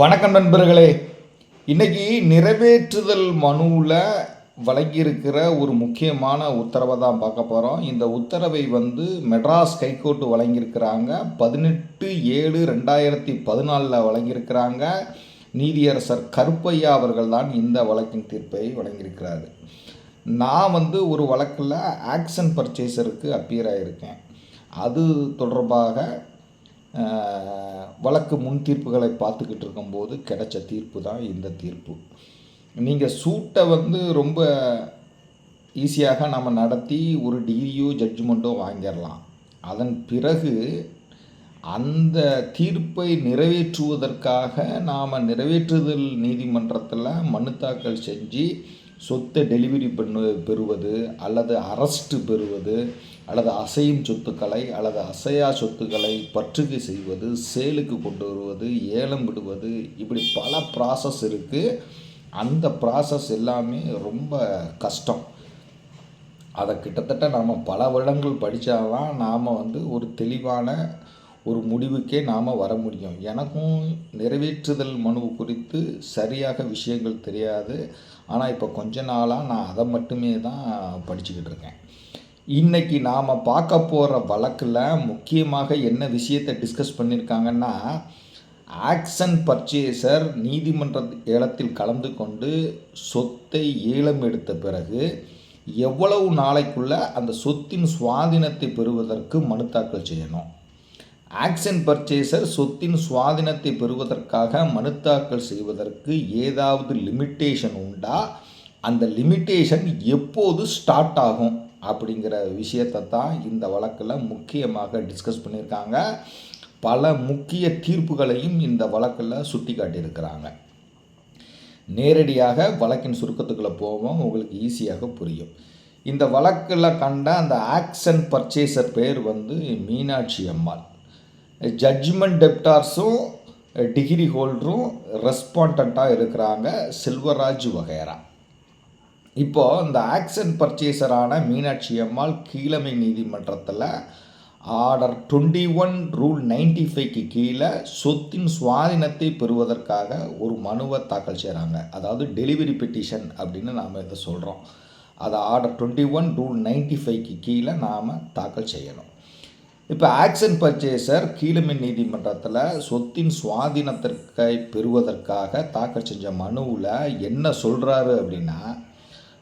வணக்கம் நண்பர்களே. இன்னைக்கு நிறைவேற்றுதல் மனுவில் வழங்கியிருக்கிற ஒரு முக்கியமான உத்தரவை தான் பார்க்க போகிறோம் இந்த உத்தரவை வந்து மெட்ராஸ் ஹைகோர்ட் வழங்கியிருக்கிறாங்க. பதினெட்டு ஏழு ரெண்டாயிரத்தி பதினாலில் வழங்கியிருக்கிறாங்க. நீதியரசர் கருப்பையா அவர்கள் தான் இந்த வழக்கின் தீர்ப்பை வழங்கியிருக்கிறாரு. நான் வந்து ஒரு வழக்கில் ஆக்ஷன் பர்ச்சேசருக்கு அப்பியர் ஆகியிருக்கேன் அது தொடர்பாக வழக்கு முன் தீர்ப்புகளை பார்த்துக்கிட்டு இருக்கும்போது கிடைச்ச தீர்ப்பு தான் இந்த தீர்ப்பு. நீங்கள் சூட்டை வந்து ரொம்ப ஈஸியாக நம்ம நடத்தி ஒரு டிகிரியோ ஜட்ஜ்மெண்ட்டோ வாங்கிடலாம். அதன் பிறகு அந்த தீர்ப்பை நிறைவேற்றுவதற்காக நாம் நிறைவேற்றுதல் நீதிமன்றத்தில் மனு தாக்கல் செஞ்சு சொத்தை டெலிவரி பண்ணு பெறுவது அல்லது அரஸ்ட்டு பெறுவது அல்லது அசையும் சொத்துக்களை அல்லது அசையா சொத்துக்களை பற்றுகை செய்வது சேலுக்கு கொண்டு வருவது ஏலம் விடுவது இப்படி பல ப்ராசஸ் இருக்குது அந்த ப்ராசஸ் எல்லாமே ரொம்ப கஷ்டம். அதை கிட்டத்தட்ட நாம் பல வருடங்கள் படித்தாதான் நாம் வந்து ஒரு தெளிவான ஒரு முடிவுக்கே நாம் வர முடியும். எனக்கும் நிறைவேற்றுதல் மனு குறித்து சரியாக விஷயங்கள் தெரியாது. ஆனால் இப்போ கொஞ்ச நாளாக நான் அதை மட்டுமே தான் படிச்சுக்கிட்டு இருக்கேன். இன்னைக்கு நாம் பார்க்க போகிற வழக்கில் முக்கியமாக என்ன விஷயத்தை டிஸ்கஸ் பண்ணியிருக்காங்கன்னா ஆக்ஷன் பர்ச்சேசர் நீதிமன்ற ஏலத்தில் கலந்து கொண்டு சொத்தை ஏலம் எடுத்த பிறகு எவ்வளவு நாளைக்குள்ள அந்த சொத்தின் சுவாதீனத்தை பெறுவதற்கு மனு தாக்கல் செய்யணும். ஆக்ஷன் பர்ச்சேசர் சொத்தின் சுவாதீனத்தை பெறுவதற்காக மனு தாக்கல் செய்வதற்கு ஏதாவது லிமிட்டேஷன் உண்டா? அந்த லிமிட்டேஷன் எப்போது ஸ்டார்ட் ஆகும்? அப்படிங்கிற விஷயத்தை தான் இந்த வழக்கில் முக்கியமாக டிஸ்கஸ் பண்ணியிருக்காங்க. பல முக்கிய தீர்ப்புகளையும் இந்த வழக்கில் சுட்டி காட்டியிருக்கிறாங்க நேரடியாக வழக்கின் சுருக்கத்துக்குள்ளே போவோம் உங்களுக்கு ஈஸியாக புரியும். இந்த வழக்கில் கண்ட அந்த ஆக்ஷன் பர்ச்சேசர் பேர் வந்து மீனாட்சி அம்மாள். ஜட்ஜ்மெண்ட் டெப்டார்ஸும் டிகிரி ஹோல்டரும் ரெஸ்பாண்டண்ட்டாக இருக்கிறாங்க செல்வராஜ் வகைரா. இப்போ இந்த ஆக்ஷன் பர்ச்சேசரான மீனாட்சி அம்மாள் கீழமை நீதிமன்றத்தில் order twenty one rule ninety ஃபைவ்க்கு கீழே சொத்தின் சுவாதீனத்தை பெறுவதற்காக ஒரு மனுவை தாக்கல் செய்கிறாங்க அதாவது டெலிவரி பெட்டிஷன் அப்படின்னு நாம் இதை சொல்கிறோம் அதை order twenty one rule ninety ஃபைவ்க்கு கீழே நாம் தாக்கல் செய்யணும். இப்போ ஆக்ஷன் பர்ச்சேசர் கீழமை நீதிமன்றத்தில் சொத்தின் சுவாதீனத்திற்கை பெறுவதற்காக தாக்கல் செஞ்ச மனுவில் என்ன சொல்கிறாரு அப்படின்னா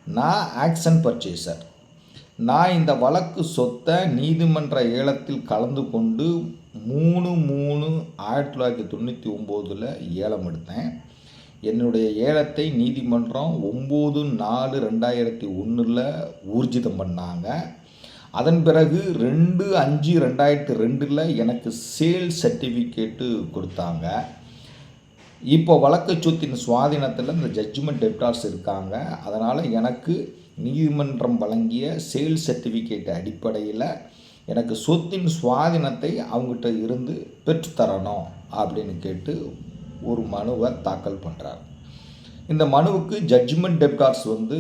நான் ஆக்ஷன் பர்ச்சேசர் நான் இந்த வழக்கு சொத்தை நீதிமன்ற ஏலத்தில் கலந்து கொண்டு மூணு மூணு ஆயிரத்தி தொள்ளாயிரத்தி தொண்ணூற்றி ஒம்போதில் ஏலம் எடுத்தேன். என்னுடைய ஏலத்தை நீதிமன்றம் ஒம்பது நாலு ரெண்டாயிரத்தி ஒன்றில் ஊர்ஜிதம் பண்ணாங்க. அதன் பிறகு ரெண்டு அஞ்சு ரெண்டாயிரத்தி ரெண்டில் எனக்கு சேல் சர்டிஃபிகேட்டு கொடுத்தாங்க. இப்போ வழக்கு சொத்தின் சுவாதீனத்தில் இந்த ஜட்ஜ்மெண்ட் டெப்டார்ஸ் இருக்காங்க. அதனால் எனக்கு நீதிமன்றம் வழங்கிய சேல் சர்டிஃபிகேட் அடிப்படையில் எனக்கு சொத்தின் சுவாதீனத்தை அவங்ககிட்ட இருந்து பெற்றுத்தரணும் அப்படின்னு கேட்டு ஒரு மனுவை தாக்கல் பண்ணுறார் இந்த மனுவுக்கு ஜட்ஜ்மெண்ட் டெப்டார்ஸ் வந்து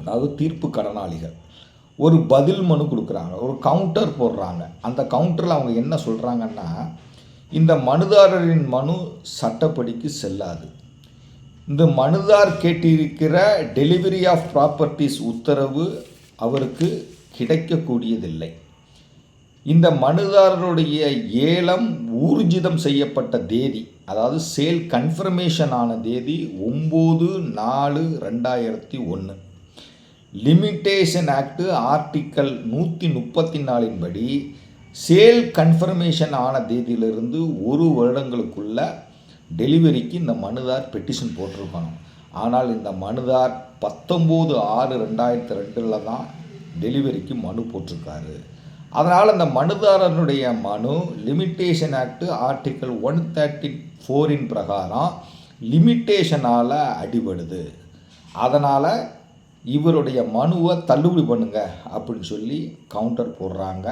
அதாவது தீர்ப்பு கடனாளிகள் ஒரு பதில் மனு கொடுக்குறாங்க. ஒரு கவுண்டர் போடுறாங்க. அந்த கவுண்டரில் அவங்க என்ன சொல்கிறாங்கன்னா இந்த மனுதாரரின் மனு சட்டப்படிக்கு செல்லாது. இந்த மனுதார் கேட்டிருக்கிற டெலிவரி ஆஃப் ப்ராப்பர்ட்டிஸ் உத்தரவு அவருக்கு கிடைக்கக்கூடியதில்லை. இந்த மனுதாரருடைய ஏலம் ஊர்ஜிதம் செய்யப்பட்ட தேதி அதாவது சேல் கன்ஃபர்மேஷன் ஆன தேதி ஒம்பது நாலு ரெண்டாயிரத்தி ஒன்று லிமிட்டேஷன் ஆக்டு ஆர்டிக்கல் நூற்றி முப்பத்தி நாலின்படி சேல் கன்ஃபர்மேஷன் ஆன தேதியிலிருந்து ஒரு வருடங்களுக்குள்ள டெலிவரிக்கு இந்த மனுதார் பெட்டிஷன் போட்டிருக்கணும். ஆனால் இந்த மனுதார் பத்தொம்போது ஆறு ரெண்டாயிரத்தி ரெண்டில் தான் டெலிவரிக்கு மனு போட்டிருக்காரு. அதனால் அந்த மனுதாரனுடைய மனு limitation act article one thirty foreign பிரகாரம் லிமிட்டேஷனால் அடிபடுது. அதனால் இவருடைய மனுவை தள்ளுபடி பண்ணுங்க அப்படின்னு சொல்லி கவுண்டர் போடுறாங்க.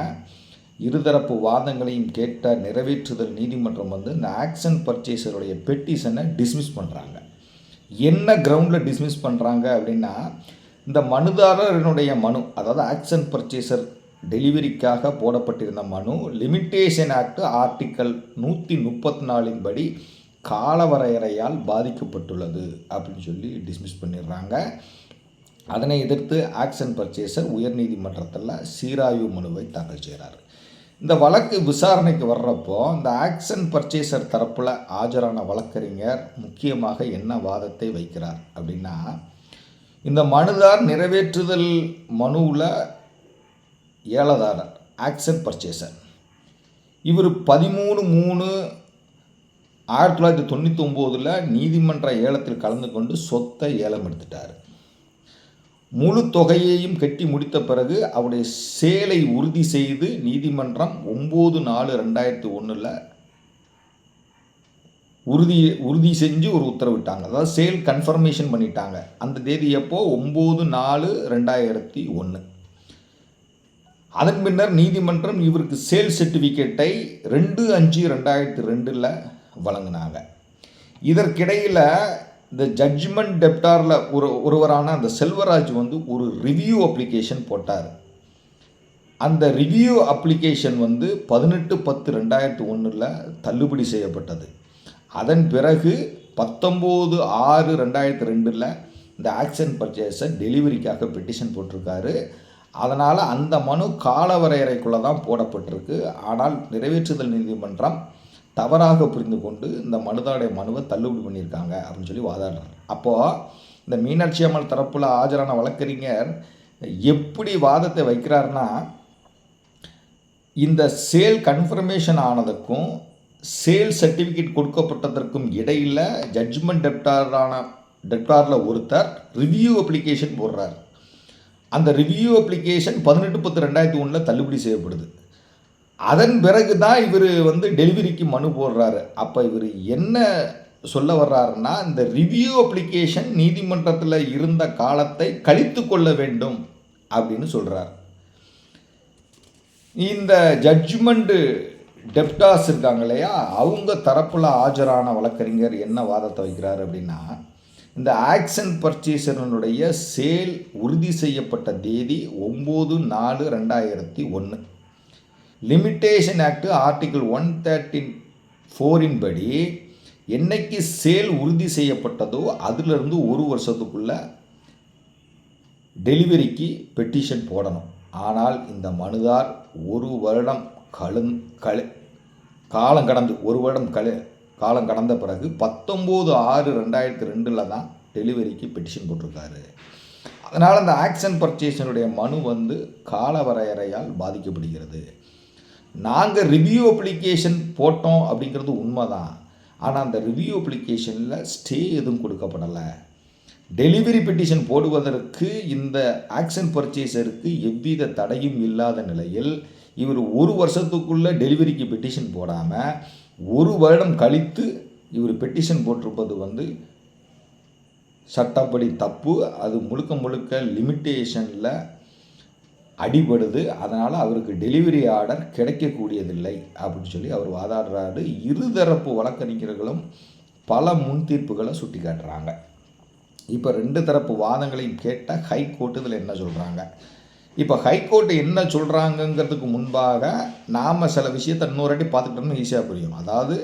இருதரப்பு வாதங்களையும் கேட்ட நிறைவேற்றுதல் நீதிமன்றம் வந்து இந்த ஆக்ஷன் பர்ச்சேசருடைய பெட்டிஷனை டிஸ்மிஸ் பண்ணுறாங்க என்ன கிரவுண்டில் டிஸ்மிஸ் பண்ணுறாங்க அப்படின்னா இந்த மனுதாரரினுடைய மனு அதாவது ஆக்ஷன் பர்ச்சேசர் டெலிவரிக்காக போடப்பட்டிருந்த மனு லிமிட்டேஷன் ஆக்ட் ஆர்டிக்கல் நூற்றி முப்பத்தி நாலின் படி காலவரையறையால் பாதிக்கப்பட்டுள்ளது அப்படின்னு சொல்லி டிஸ்மிஸ் பண்ணிடுறாங்க. அதனை எதிர்த்து ஆக்ஷன் பர்ச்சேசர் உயர்நீதிமன்றத்தில் சீராய்வு மனுவை தாக்கல் செய்கிறார் இந்த வழக்கு விசாரணைக்கு வர்றப்போ இந்த ஆக்ஷன் பர்ச்சேசர் தரப்பில் ஆஜரான வழக்கறிஞர் முக்கியமாக என்ன வாதத்தை வைக்கிறார் அப்படின்னா இந்த மனுதார் நிறைவேற்றுதல் மனுவில் ஏலதாரர் ஆக்ஷன் பர்ச்சேசர். இவர் பதிமூணு மூணு ஆயிரத்தி தொள்ளாயிரத்தி தொண்ணூற்றி ஒம்போதில் நீதிமன்ற ஏலத்தில் கலந்து கொண்டு சொத்தை ஏலம் எடுத்துட்டார். முழு தொகையையும் கட்டி முடித்த பிறகு அவருடைய சேலை உறுதி செய்து நீதிமன்றம் ஒம்பது நாலு ரெண்டாயிரத்தி ஒன்றில் உறுதி உறுதி செஞ்சு ஒரு உத்தரவிட்டாங்க. அதாவது சேல் கன்ஃபர்மேஷன் பண்ணிட்டாங்க. அந்த தேதி எப்போ? ஒம்பது நாலு ரெண்டாயிரத்தி ஒன்று அதன் பின்னர் நீதிமன்றம் இவருக்கு சேல் சர்டிஃபிகேட்டை ரெண்டு அஞ்சு ரெண்டாயிரத்தி ரெண்டில் வழங்கினாங்க. இதற்கிடையில் இந்த ஜட்ஜ்மெண்ட் டெப்டாரில் ஒரு ஒருவரான அந்த செல்வராஜ் வந்து ஒரு ரிவ்யூ அப்ளிகேஷன் போட்டார். அந்த ரிவ்யூ அப்ளிகேஷன் வந்து பதினெட்டு பத்து ரெண்டாயிரத்து ஒன்றில் தள்ளுபடி செய்யப்பட்டது. அதன் பிறகு பத்தொம்போது ஆறு ரெண்டாயிரத்து ரெண்டில் இந்த ஆக்ஷன் பர்ச்சேஸை டெலிவரிக்காக பெட்டிஷன் போட்டிருக்காரு. அதனால் அந்த மனு காலவரையறைக்குள்ளே தான் போடப்பட்டிருக்கு. ஆனால் நிறைவேற்றுதல் நீதிமன்றம் தவறாக புரிந்து கொண்டு இந்த மனுதாடைய மனுவை தள்ளுபடி பண்ணியிருக்காங்க அப்படின்னு சொல்லி வாதாடுறார் அப்போது இந்த மீனாட்சி அம்மன் தரப்பில் ஆஜரான வழக்கறிஞர் எப்படி வாதத்தை வைக்கிறாருன்னா இந்த சேல் கன்ஃபர்மேஷன் ஆனதுக்கும் சேல் சர்டிஃபிகேட் கொடுக்கப்பட்டதற்கும் இடையில் ஜட்ஜ்மெண்ட் டெப்டாரான டெப்டாரில் ஒருத்தர் ரிவ்யூ அப்ளிகேஷன் போடுறார். அந்த ரிவ்யூ அப்ளிகேஷன் பதினெட்டு பத்து ரெண்டாயிரத்தி ஒன்றில் தள்ளுபடி செய்யப்படுது. அதன் பிறகு தான் இவர் வந்து டெலிவரிக்கு மனு போடுறாரு. அப்போ இவர் என்ன சொல்ல வர்றாருன்னா இந்த ரிவ்யூ அப்ளிகேஷன் நீதிமன்றத்தில் இருந்த காலத்தை கழித்து கொள்ள வேண்டும் அப்படின்னு சொல்கிறார் இந்த ஜட்ஜ்மெண்ட்டு டெப்டாஸ் இருக்காங்க இல்லையா அவங்க தரப்பில் ஆஜரான வழக்கறிஞர் என்ன வாதத்தை வைக்கிறார் அப்படின்னா இந்த ஆக்ஷன் பர்ச்சேசரனுடைய சேல் உறுதி செய்யப்பட்ட தேதி ஒம்பது நாலு ரெண்டாயிரத்தி ஒன்று லிமிட்டேஷன் ஆக்ட் ஆர்டிகிள் ஒன் தேர்ட்டின் ஃபோரின் படி என்னைக்கு சேல் உறுதி செய்யப்பட்டதோ அதிலிருந்து ஒரு வருஷத்துக்குள்ள டெலிவரிக்கு பெட்டிஷன் போடணும். ஆனால் இந்த மனுதார் ஒரு வருடம் கழுந் கழு காலம் கடந்து ஒரு வருடம் கழு காலம் கடந்த பிறகு பத்தொம்போது ஆறு ரெண்டாயிரத்தி ரெண்டில் தான் டெலிவரிக்கு பெட்டிஷன் போட்டிருக்காரு. அதனால் அந்த ஆக்ஷன் பர்ச்சேஷனுடைய மனு வந்து கால வரையறையால் பாதிக்கப்படுகிறது. நாங்கள் ரிவ்யூ அப்ளிகேஷன் போட்டோம் அப்படிங்கிறது உண்மை தான் ஆனால் அந்த ரிவ்யூ அப்ளிகேஷனில் ஸ்டே எதுவும் கொடுக்கப்படலை. டெலிவரி பெட்டிஷன் போடுவதற்கு இந்த ஆக்ஷன் பர்ச்சேசருக்கு எவ்வித தடையும் இல்லாத நிலையில் இவர் ஒரு வருஷத்துக்குள்ளே டெலிவரிக்கு பெட்டிஷன் போடாமல் ஒரு வருடம் கழித்து இவர் பெட்டிஷன் போட்டிருப்பது வந்து சட்டப்படி தப்பு. அது முழுக்க முழுக்க லிமிட்டேஷனில் அடிபடுது. அதனால் அவருக்கு டெலிவரி ஆர்டர் கிடைக்கக்கூடியதில்லை அப்படின்னு சொல்லி அவர் வாதாடுறாரு. இருதரப்பு வழக்கறிஞர்களும் பல முன் தீர்ப்புகளை சுட்டி காட்டுறாங்க இப்போ ரெண்டு தரப்பு வாதங்களையும் கேட்டால் ஹைகோர்ட்டு இதில் என்ன சொல்கிறாங்க இப்போ ஹைகோர்ட்டு என்ன சொல்கிறாங்கங்கிறதுக்கு முன்பாக நாம் சில விஷயத்தை இன்னொரு அடி பார்த்துக்கிட்டோம்னு ஈஸியாக புரியும். அதாவது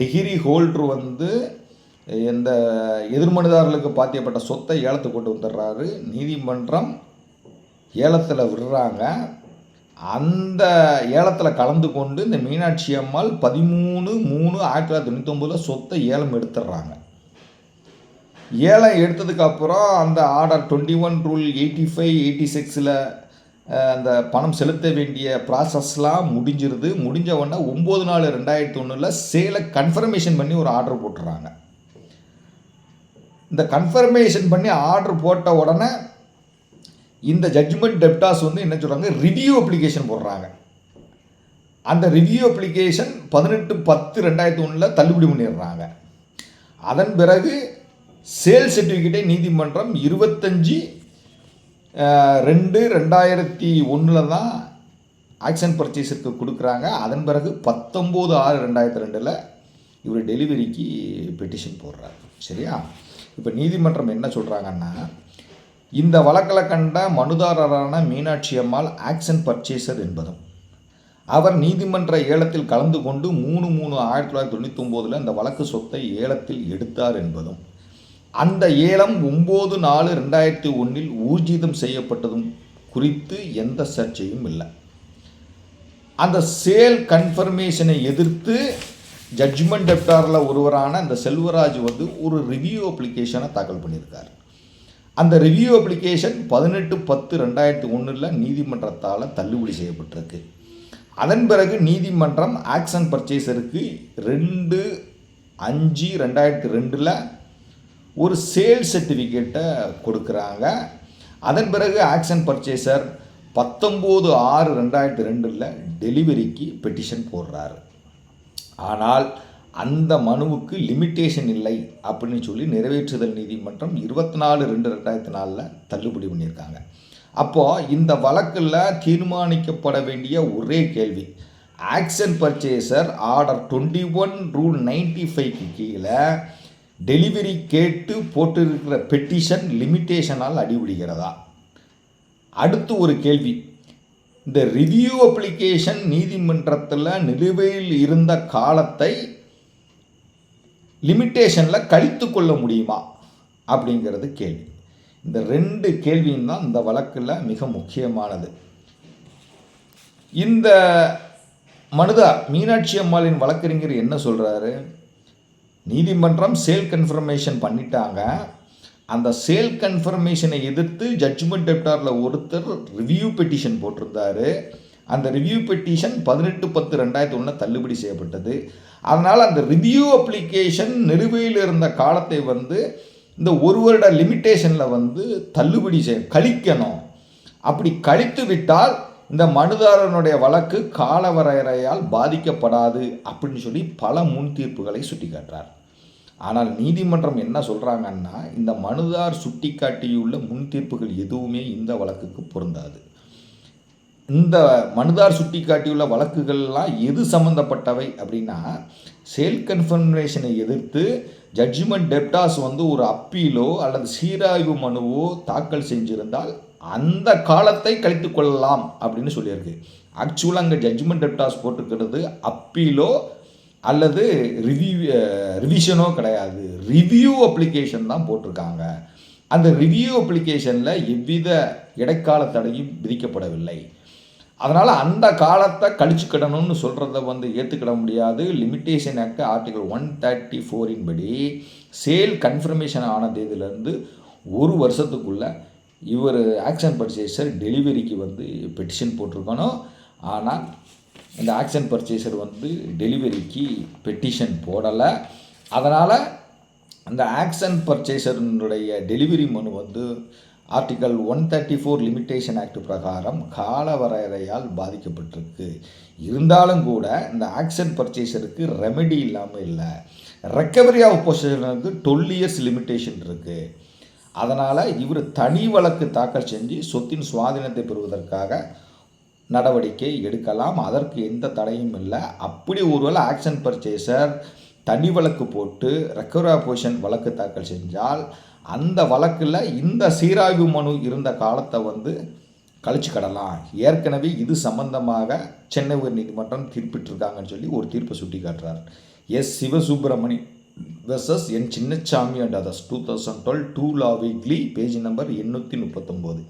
டிகிரி ஹோல்ட்ரு வந்து இந்த எதிர்மனுதாரர்களுக்கு பாத்தியப்பட்ட சொத்தை ஏலத்து கொண்டு வந்துடுறாரு. நீதிமன்றம் ஏலத்தில் விடுறாங்க. அந்த ஏலத்தில் கலந்து கொண்டு இந்த மீனாட்சி அம்மாள் பதிமூணு மூணு ஆயிரத்தி தொள்ளாயிரத்தி தொண்ணூத்தொம்பதில் சொத்தை ஏலம் எடுத்துடுறாங்க. ஏலம் எடுத்ததுக்கப்புறம் அந்த order twenty one rule eighty five eighty சிக்ஸில் அந்த பணம் செலுத்த வேண்டிய ப்ராசஸ்லாம் முடிஞ்சிருது. முடிஞ்ச உடனே ஒம்பது நாலு ரெண்டாயிரத்தி ஒன்றில் சேலை கன்ஃபர்மேஷன் பண்ணி ஒரு ஆர்டர் போட்டுறாங்க இந்த கன்ஃபர்மேஷன் பண்ணி ஆர்டர் போட்ட உடனே இந்த ஜட்ஜ்மெண்ட் டெப்டாஸ் வந்து என்ன சொல்கிறாங்க ரிவ்யூ அப்ளிகேஷன் போடுறாங்க. அந்த ரிவ்யூ அப்ளிகேஷன் பதினெட்டு பத்து ரெண்டாயிரத்தி ஒன்றில் தள்ளுபடி பண்ணிடுறாங்க. அதன் பிறகு சேல் சர்டிஃபிகேட்டை நீதிமன்றம் இருபத்தஞ்சி ரெண்டு ரெண்டாயிரத்தி ஒன்றில் தான் ஆக்ஷன் பர்ச்சேஸுக்கு கொடுக்குறாங்க. அதன் பிறகு பத்தொம்போது ஆறு ரெண்டாயிரத்தி ரெண்டில் இவர் டெலிவரிக்கு பெட்டிஷன் போடுறாரு. சரியா? இப்போ நீதிமன்றம் என்ன சொல்கிறாங்கன்னா இந்த வழக்கில் கண்ட மனுதாரரான மீனாட்சி அம்மாள் ஆக்ஷன் பர்ச்சேசர் என்பதும் அவர் நீதிமன்ற ஏலத்தில் கலந்து கொண்டு மூணு மூணு ஆயிரத்தி தொள்ளாயிரத்தி தொண்ணூற்றி ஒம்போதில் அந்த வழக்கு சொத்தை ஏலத்தில் எடுத்தார் என்பதும் அந்த ஏலம் ஒம்பது நாலு ரெண்டாயிரத்தி ஒன்றில் ஊர்ஜிதம் செய்யப்பட்டதும் குறித்து எந்த சர்ச்சையும் இல்லை. அந்த சேல் கன்ஃபர்மேஷனை எதிர்த்து ஜட்ஜ்மெண்ட் டெப்டாரில் ஒருவரான அந்த செல்வராஜ் வந்து ஒரு ரிவ்யூ அப்ளிகேஷனை தாக்கல் பண்ணியிருக்கார். அந்த ரிவ்யூ அப்ளிகேஷன் பதினெட்டு பத்து ரெண்டாயிரத்தி ஒன்றில் நீதிமன்றத்தால் தள்ளுபடி செய்யப்பட்டிருக்கு. அதன் பிறகு நீதிமன்றம் ஆக்ஷன் பர்ச்சேசருக்கு ரெண்டு அஞ்சு ரெண்டாயிரத்தி ரெண்டில் ஒரு சேல் சர்டிஃபிகேட்டை கொடுக்குறாங்க. அதன் பிறகு ஆக்ஷன் பர்ச்சேசர் பத்தொம்போது ஆறு ரெண்டாயிரத்தி ரெண்டில் டெலிவரிக்கு பெட்டிஷன் போடுறாரு. ஆனால் அந்த மனுவுக்கு லிமிட்டேஷன் இல்லை அப்படின்னு சொல்லி நிறைவேற்றுதல் நீதிமன்றம் இருபத்தி நாலு ரெண்டு ரெண்டாயிரத்தி நாலில் தள்ளுபடி பண்ணியிருக்காங்க. அப்போது இந்த வழக்கில் தீர்மானிக்கப்பட வேண்டிய ஒரே கேள்வி. Auction purchaser order twenty one rule ninety ஃபைவ்க்கு கீழே டெலிவரி கேட்டு போட்டிருக்கிற பெட்டிஷன் லிமிட்டேஷனால் அடிபிடிக்கிறதா அடுத்து ஒரு கேள்வி. இந்த ரிவ்யூ அப்ளிகேஷன் நீதிமன்றத்தில் நிலுவையில் இருந்த காலத்தை லிமிட்டேஷனில் கழித்து கொள்ள முடியுமா? அப்படிங்கிறது கேள்வி. இந்த ரெண்டு கேள்வியும் தான் இந்த வழக்கில் மிக முக்கியமானது. இந்த மனுதார் மீனாட்சி அம்மாளின் வழக்கறிஞர் என்ன சொல்கிறாரு நீதிமன்றம் சேல் கன்ஃபர்மேஷன் பண்ணிட்டாங்க. அந்த சேல் கன்ஃபர்மேஷனை எதிர்த்து ஜட்ஜ்மெண்ட் டெப்டாரில் ஒருத்தர் ரிவ்யூ பெட்டிஷன் போட்டிருந்தாரு. அந்த ரிவ்யூ பெட்டிஷன் பதினெட்டு பத்து ரெண்டாயிரத்தி ஒன்று தள்ளுபடி செய்யப்பட்டது. அதனால் அந்த ரிவ்யூ அப்ளிகேஷன் நிலுவையில் இருந்த காலத்தை வந்து இந்த ஒரு வருட லிமிட்டேஷனில் வந்து தள்ளுபடி செய்ய கழிக்கணும். அப்படி கழித்து விட்டால் இந்த மனுதாரனுடைய வழக்கு காலவரையறையால் பாதிக்கப்படாது அப்படின்னு சொல்லி பல முன் தீர்ப்புகளை சுட்டிக்காட்டுறார். ஆனால் நீதிமன்றம் என்ன சொல்கிறாங்கன்னா இந்த மனுதார் சுட்டிக்காட்டியுள்ள முன் தீர்ப்புகள் எதுவுமே இந்த வழக்குக்கு பொருந்தாது. இந்த மனுதார் சுட்டிக்காட்டியுள்ள வழக்குகள்லாம் எது சம்மந்தப்பட்டவை அப்படின்னா சேல் கன்ஃபர்மேஷனை எதிர்த்து ஜட்ஜ்மெண்ட் டெப்டாஸ் வந்து ஒரு அப்பீலோ அல்லது சீராய்வு மனுவோ தாக்கல் செஞ்சிருந்தால் அந்த காலத்தை கழித்து கொள்ளலாம் அப்படின்னு சொல்லியிருக்கு. ஆக்சுவலாக அங்கே ஜட்ஜ்மெண்ட் டெப்டாஸ் போட்டுக்கிறது அப்பீலோ அல்லது ரிவ்யூ ரிவிஷனோ கிடையாது. ரிவ்யூ அப்ளிகேஷன் தான் போட்டிருக்காங்க. அந்த ரிவ்யூ அப்ளிகேஷனில் எவ்வித இடைக்கால தடையும் விதிக்கப்படவில்லை. அதனால் அந்த காலத்தை கழிச்சுக்கிடணும்னு சொல்கிறத வந்து ஏற்றுக்கிட முடியாது. Limitation act article one thirty foreign படி சேல் கன்ஃபர்மேஷன் ஆன தேதியிலேருந்து ஒரு வருஷத்துக்குள்ளே இவர் ஆக்ஷன் பர்ச்சேசர் டெலிவரிக்கு வந்து பெட்டிஷன் போட்டிருக்கணும். ஆனால் இந்த ஆக்ஷன் பர்ச்சேசர் வந்து டெலிவரிக்கு பெட்டிஷன் போடலை. அதனால் அந்த ஆக்ஷன் பர்ச்சேசருடைய டெலிவரி மனு வந்து article one thirty four limitation act பிரகாரம் கால வரையறையால் பாதிக்கப்பட்டிருக்கு. இருந்தாலும் கூட இந்த ஆக்ஷன் பர்ச்சேசருக்கு ரெமெடி இல்லாமல் இல்லை. ரெக்கவரி ஆஃப் பொசிஷனுக்கு டுவெல் இயர்ஸ் லிமிட்டேஷன் இருக்குது அதனால் இவர் தனி வழக்கு தாக்கல் செஞ்சு சொத்தின் சுவாதீனத்தை பெறுவதற்காக நடவடிக்கை எடுக்கலாம். அதற்கு எந்த தடையும் இல்லை. அப்படி ஒருவேளை ஆக்ஷன் பர்ச்சேசர் தனி வழக்கு போட்டு ரெக்கவரி பொசிஷன் வழக்கு தாக்கல் செஞ்சால் அந்த வழக்கில் இந்த சீராய்வு மனு இருந்த காலத்தை வந்து கழிச்சு கடலாம். ஏற்கனவே இது சம்பந்தமாக சென்னை உயர் நீதிமன்றம் தீர்ப்பிட்டிருக்காங்கன்னு சொல்லி ஒரு தீர்ப்பை சுட்டி காட்டுறார் S. Sivasubramani versus N Chinnasamy and others two thousand twelve two law weekly page number எண்ணூற்றி முப்பத்தொம்போது.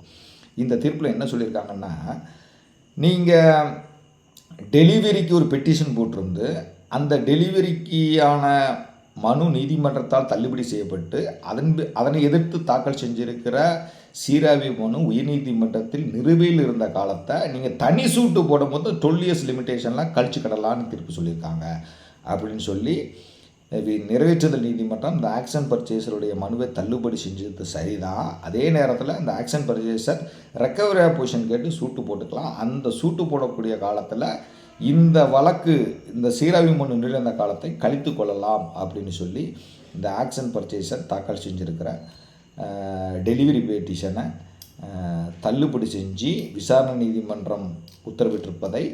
இந்த தீர்ப்பில் என்ன சொல்லியிருக்காங்கன்னா நீங்கள் டெலிவரிக்கு ஒரு பெட்டிஷன் போட்டிருந்து அந்த டெலிவரிக்கான மனு நீதிமன்றத்தால் தள்ளுபடி செய்யப்பட்டு அதன் அதனை எதிர்த்து தாக்கல் செஞ்சிருக்கிற சீராவி மனு உயர்நீதிமன்றத்தில் நிறுவையில் இருந்த காலத்தை நீங்கள் தனி சூட்டு போடும்போது டுவெல் இயர்ஸ் லிமிட்டேஷன்லாம் கழிச்சு கடலான்னு தீர்ப்பு சொல்லியிருக்காங்க. அப்படின்னு சொல்லி நிறைவேற்றுதல் நீதிமன்றம் இந்த ஆக்ஷன் பர்ச்சேசருடைய மனுவை தள்ளுபடி செஞ்சது சரிதான். அதே நேரத்தில் அந்த ஆக்ஷன் பர்ச்சேசர் ரெக்கவரி பொசிஷன் கேட்டு சூட்டு போட்டுக்கலாம். அந்த சூட்டு போடக்கூடிய காலத்தில் இந்த வழக்கு இந்த சீராவி மனு நிலைந்த காலத்தை கழித்து கொள்ளலாம் அப்படின்னு சொல்லி இந்த ஆக்ஷன் பர்ச்சேஸை தாக்கல் செஞ்சுருக்கிற டெலிவரி பெட்டிஷனை தள்ளுபடி செஞ்சு விசாரணை நீதிமன்றம் உத்தரவிட்டிருப்பதை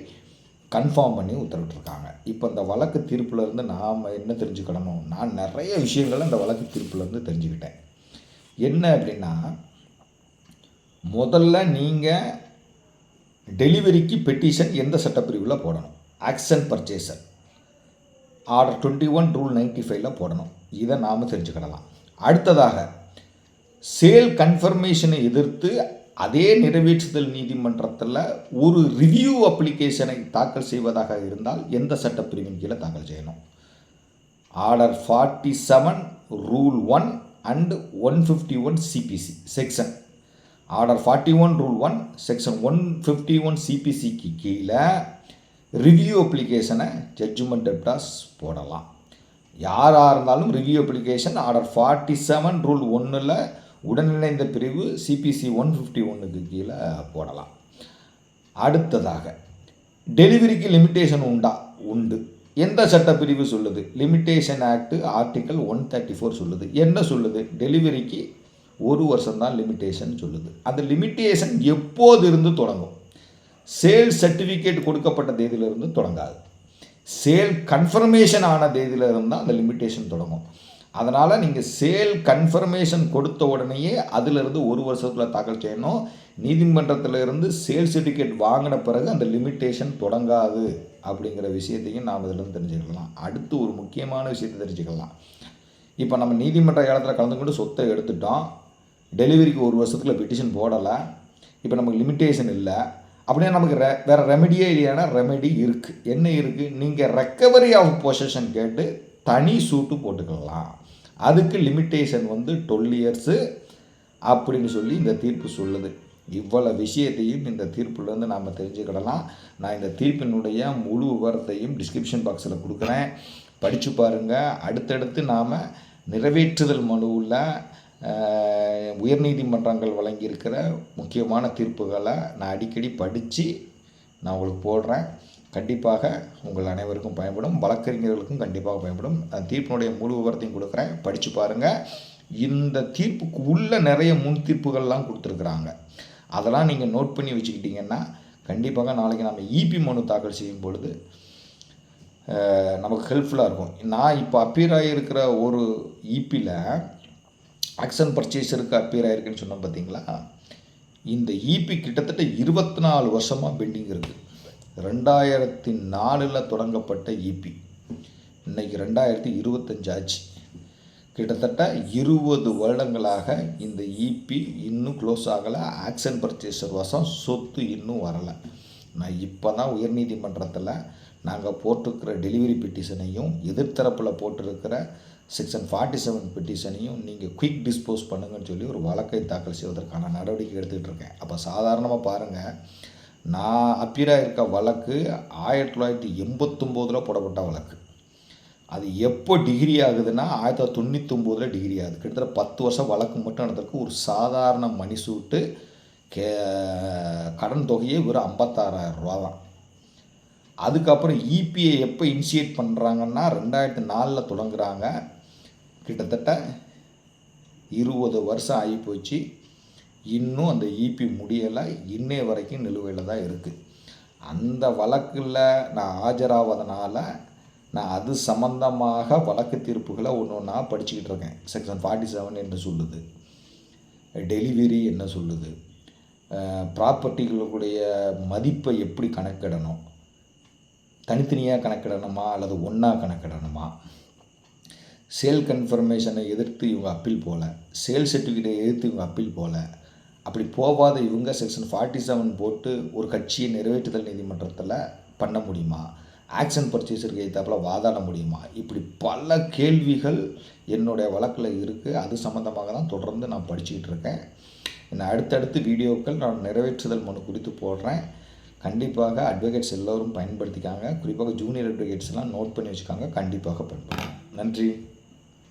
கன்ஃபார்ம் பண்ணி உத்தரவிட்டிருக்காங்க. இப்போ இந்த வழக்கு தீர்ப்புலேருந்து நாம் என்ன தெரிஞ்சுக்கணும் நான் நிறைய விஷயங்களை இந்த வழக்கு தீர்ப்புலேருந்து தெரிஞ்சுக்கிட்டேன். என்ன அப்படின்னா முதல்ல நீங்கள் டெலிவரிக்கு பெட்டிஷன் எந்த சட்டப்பிரிவில் போடணும்? Auction purchaser. Order twenty one rule ninety ஃபைவ்ல போடணும். இதை நாம் தெரிஞ்சுக்கிடலாம். அடுத்ததாக சேல் கன்ஃபர்மேஷனை எதிர்த்து அதே நிறைவேற்றுதல் நீதிமன்றத்தில் ஒரு ரிவ்யூ அப்ளிகேஷனை தாக்கல் செய்வதாக இருந்தால் எந்த சட்டப்பிரிவின் கீழே தாக்கல் செய்யணும்? Order forty seven rule one and one fifty one CPC section. Order forty one rule one section one fifty one சிபிசிக்கு கீழே ரிவ்யூ அப்ளிகேஷனை ஜட்ஜ்மெண்ட் டெப்டாஸ் போடலாம். யாராக இருந்தாலும் review application order forty seven rule ஒன்றில் உடனிணைந்த பிரிவு சிபிசி ஒன் ஃபிஃப்டி ஒன்றுக்கு கீழே போடலாம். அடுத்ததாக டெலிவரிக்கு லிமிட்டேஷன் உண்டா? உண்டு. எந்த சட்டப்பிரிவு சொல்லுது? Limitation act article one thirty four சொல்லுது. என்ன சொல்லுது? டெலிவரிக்கு ஒரு வருஷம்தான் லிமிட்டேஷன் சொல்லுது. அந்த லிமிட்டேஷன் எப்போது இருந்து தொடங்கும்? சேல் சர்டிஃபிகேட் கொடுக்கப்பட்ட தேதியிலிருந்து தொடங்காது. சேல் கன்ஃபர்மேஷன் ஆன தேதியிலிருந்து தான் அந்த லிமிட்டேஷன் தொடங்கும். அதனால் நீங்கள் சேல் கன்ஃபர்மேஷன் கொடுத்த உடனேயே அதிலிருந்து ஒரு வருஷத்தில் தாக்கல் செய்யணும். நீதிமன்றத்தில் இருந்து சேல் சர்டிஃபிகேட் வாங்கின பிறகு அந்த லிமிட்டேஷன் தொடங்காது அப்படிங்கிற விஷயத்தையும் நாம் இதிலிருந்து தெரிஞ்சுக்கலாம். அடுத்து ஒரு முக்கியமான விஷயத்தை தெரிஞ்சுக்கலாம். இப்போ நம்ம நீதிமன்ற காலத்தில் கலந்து கொண்டு சொத்தை எடுத்துட்டோம். டெலிவரிக்கு ஒரு வருஷத்தில் பெட்டிஷன் போடலை. இப்போ நமக்கு லிமிட்டேஷன் இல்லை. அப்படியே நமக்கு ரெ வேறு ரெமெடியே இல்லையானா ரெமெடி இருக்குது என்ன இருக்குது நீங்கள் ரெக்கவரி ஆஃப் பொசஷன் கேட்டு தனி சூட்டு போட்டுக்கலாம். அதுக்கு லிமிட்டேஷன் வந்து டுவெல் இயர்ஸு அப்படின்னு சொல்லி இந்த தீர்ப்பு சொல்லுது. இவ்வளவு விஷயத்தையும் இந்த தீர்ப்புலேருந்து நாம் தெரிஞ்சுக்கிடலாம். நான் இந்த தீர்ப்பினுடைய முழு விவரத்தையும் டிஸ்கிரிப்ஷன் பாக்ஸில் கொடுக்குறேன். படித்து பாருங்கள் அடுத்தடுத்து நாம் நிறைவேற்றுதல் மனுவில் உயர்நீதிமன்றங்கள் வழங்கியிருக்கிற முக்கியமான தீர்ப்புகளை நான் அடிக்கடி படித்து நான் உங்களுக்கு போடுறேன். கண்டிப்பாக உங்கள் அனைவருக்கும் பயன்படும் வழக்கறிஞர்களுக்கும் கண்டிப்பாக பயன்படும். அந்த தீர்ப்பினுடைய முழு விவரத்தையும் கொடுக்குறேன். படித்து பாருங்கள் இந்த தீர்ப்புக்கு உள்ள நிறைய முன் தீர்ப்புகள்லாம் கொடுத்துருக்குறாங்க. அதெல்லாம் நீங்கள் நோட் பண்ணி வச்சுக்கிட்டிங்கன்னா கண்டிப்பாக நாளைக்கு நம்ம இபி மனு தாக்கல் செய்யும் பொழுது நமக்கு ஹெல்ப்ஃபுல்லாக இருக்கும். நான் இப்போ அப்பியர் ஆகியிருக்கிற ஒரு இபியில் ஆக்ஷன் பர்ச்சேஸருக்கு அப்பியர் ஆகிருக்குன்னு சொன்னோம் பார்த்தீங்களா? இந்த இபி கிட்டத்தட்ட இருபத்தி நாலு வருஷமாக பெண்டிங் இருக்குது ரெண்டாயிரத்தி நாலில் தொடங்கப்பட்ட இபி இன்னைக்கு ரெண்டாயிரத்தி இருபத்தஞ்சு ஆச்சு. கிட்டத்தட்ட இருபது வருடங்களாக இந்த இபி இன்னும் க்ளோஸ் ஆகலை. ஆக்ஷன் பர்ச்சேசர் வசம் சொத்து இன்னும் வரலை. நான் இப்போ தான் உயர்நீதிமன்றத்தில் நாங்கள் போட்டிருக்கிற டெலிவரி பெட்டிஷனையும் எதிர்த்தரப்பில் போட்டிருக்கிற செக்ஷன் ஃபார்ட்டி செவன் பெட்டிஷனையும் நீங்கள் குயிக் டிஸ்போஸ் பண்ணுங்கன்னு சொல்லி ஒரு வழக்கை தாக்கல் செய்வதற்கான நடவடிக்கை எடுத்துக்கிட்டு இருக்கேன். அப்போ சாதாரணமாக பாருங்கள் நான் அப்பீராக இருக்க வழக்கு ஆயிரத்தி தொள்ளாயிரத்தி எண்பத்தொம்போதில் போடப்பட்ட வழக்கு. அது எப்போ டிகிரி ஆகுதுன்னா ஆயிரத்தி தொள்ளாயிரத்தி தொண்ணூத்தொம்போதில் டிகிரி ஆகுது. கிட்டத்தட்ட பத்து வருஷம் வழக்கு மட்டும் நடந்திருக்கு. ஒரு சாதாரண மணி சூட்டு கே கடன் தொகையே வெறும் ஐம்பத்தாறாயிரம் ரூபா தான் அதுக்கப்புறம் இபிஐ எப்போ இனிஷியேட் பண்ணுறாங்கன்னா ரெண்டாயிரத்தி நாலில் தொடங்குறாங்க. கிட்டத்தட்ட இருபது வருஷம் ஆகி போச்சு. இன்னும் அந்த இபி முடியலை. இன்னைய வரைக்கும் நிலுவையில் தான் இருக்குது அந்த வழக்கில் நான் ஆஜராவதனால நான் அது சம்மந்தமாக வழக்கு தீர்ப்புகளை ஒன்று ஒன்றா படிச்சுக்கிட்டு இருக்கேன். செக்ஷன் ஃபார்ட்டி செவன் என்ன சொல்லுது. டெலிவரி என்ன சொல்லுது? ப்ராப்பர்ட்டிகளுடைய மதிப்பை எப்படி கணக்கிடணும்? தனித்தனியாக கணக்கிடணுமா அல்லது ஒன்றா கணக்கிடணுமா? சேல் கன்ஃபர்மேஷனை எதிர்த்து இவங்க அப்பீல் போகல சேல் சர்டிஃபிகேட்டை எதிர்த்து இவங்க அப்பீல் போகல அப்படி போகாத இவங்க செக்ஷன் ஃபார்ட்டி செவன் போட்டு ஒரு கட்சியை நிறைவேற்றுதல் நீதிமன்றத்தில் பண்ண முடியுமா? ஆக்ஷன் பர்ச்சேஸருக்கு எதிர்த்தாப்பில் வாதாட முடியுமா? இப்படி பல கேள்விகள் என்னுடைய வழக்கில் இருக்குது அது சம்மந்தமாக தான் தொடர்ந்து நான் படிச்சுக்கிட்டு இருக்கேன். நான் அடுத்தடுத்து வீடியோக்கள் நான் நிறைவேற்றுதல் மனு குறித்து போடுறேன். கண்டிப்பாக அட்வொகேட்ஸ் எல்லோரும் பயன்படுத்திக்காங்க. குறிப்பாக ஜூனியர் அட்வொகேட்ஸ்லாம் நோட் பண்ணி வச்சுக்காங்க. கண்டிப்பாக பயன்படுத்தும் நன்றி.